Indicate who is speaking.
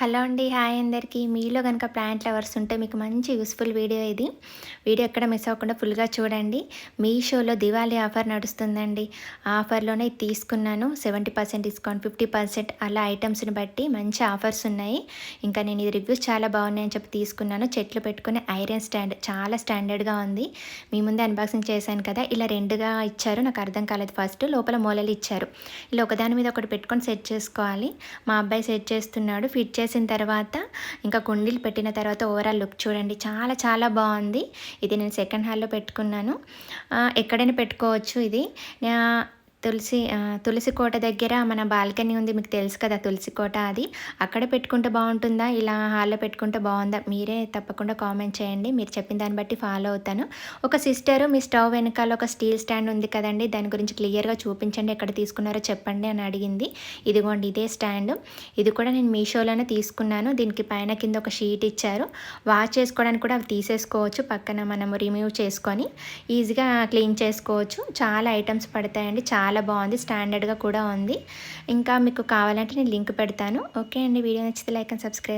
Speaker 1: Hello అండి hi అందరికీ. మీలో కనుక ప్లాంట్ లవర్స్ ఉంటే మీకు మంచి యూస్ఫుల్ వీడియో ఇది. వీడియో ఎక్కడ మిస్ అవ్వకుండా ఫుల్గా చూడండి. మీ షోలో దివాళీ ఆఫర్ నడుస్తుందండి. ఆఫర్లోనే తీసుకున్నాను. Seventy percent discount fifty percent అలా ఐటమ్స్ని బట్టి మంచి ఆఫర్స్ ఉన్నాయి. ఇంకా నేను ఇది రివ్యూస్ చాలా బాగున్నాయని చెప్పి తీసుకున్నాను. చెట్లు పెట్టుకునే ఐరన్ స్టాండ్ చాలా స్టాండర్డ్గా ఉంది. మీ ముందే అన్బాక్సింగ్ చేశాను కదా ఇలా రెండుగా ఇచ్చారు. నాకు అర్థం కాలేదు ఫస్ట్. లోపల మూలలు ఇచ్చారు. ఇలా ఒకదాని మీద ఒకటి పెట్టుకొని సెట్ చేసుకోవాలి. మా అబ్బాయి సెట్ చేస్తున్నాడు. ఫిట్ చేసి చేసిన తర్వాత ఇంకా కుండీలు పెట్టిన తర్వాత ఓవరాల్ లుక్ చూడండి. చాలా చాలా బాగుంది. ఇది నేను సెకండ్ హ్యాండ్లో పెట్టుకున్నాను. ఎక్కడైనా పెట్టుకోవచ్చు ఇది. తులసి తులసి కోట దగ్గర మన బాల్కనీ ఉంది మీకు తెలుసు కదా తులసి కోట అది. అక్కడ పెట్టుకుంటే బాగుంటుందా? ఇలా హాల్లో పెట్టుకుంటే బాగుందా? మీరే తప్పకుండా కామెంట్ చేయండి. మీరు చెప్పిన దాన్ని బట్టి ఫాలో అవుతాను. ఒక సిస్టరు మీ స్టవ్ వెనకాల ఒక స్టీల్ స్టాండ్ ఉంది కదండి దాని గురించి క్లియర్గా చూపించండి ఎక్కడ తీసుకున్నారో చెప్పండి అని అడిగింది. ఇదిగోండి ఇదే స్టాండ్. ఇది కూడా నేను మీషోలోనే తీసుకున్నాను. దీనికి పైన కింద ఒక షీట్ ఇచ్చారు. వాష్ చేసుకోవడానికి కూడా అవి తీసేసుకోవచ్చు పక్కన మనము రిమూవ్ చేసుకొని ఈజీగా క్లీన్ చేసుకోవచ్చు. చాలా ఐటమ్స్ పడతాయండి చాలా చాలా బాగుంది స్టాండర్డ్గా కూడా ఉంది. ఇంకా మీకు కావాలంటే నేను లింక్ పెడతాను. ఓకే అండి వీడియో నచ్చితే లైక్ అండ్ సబ్స్క్రైబ్.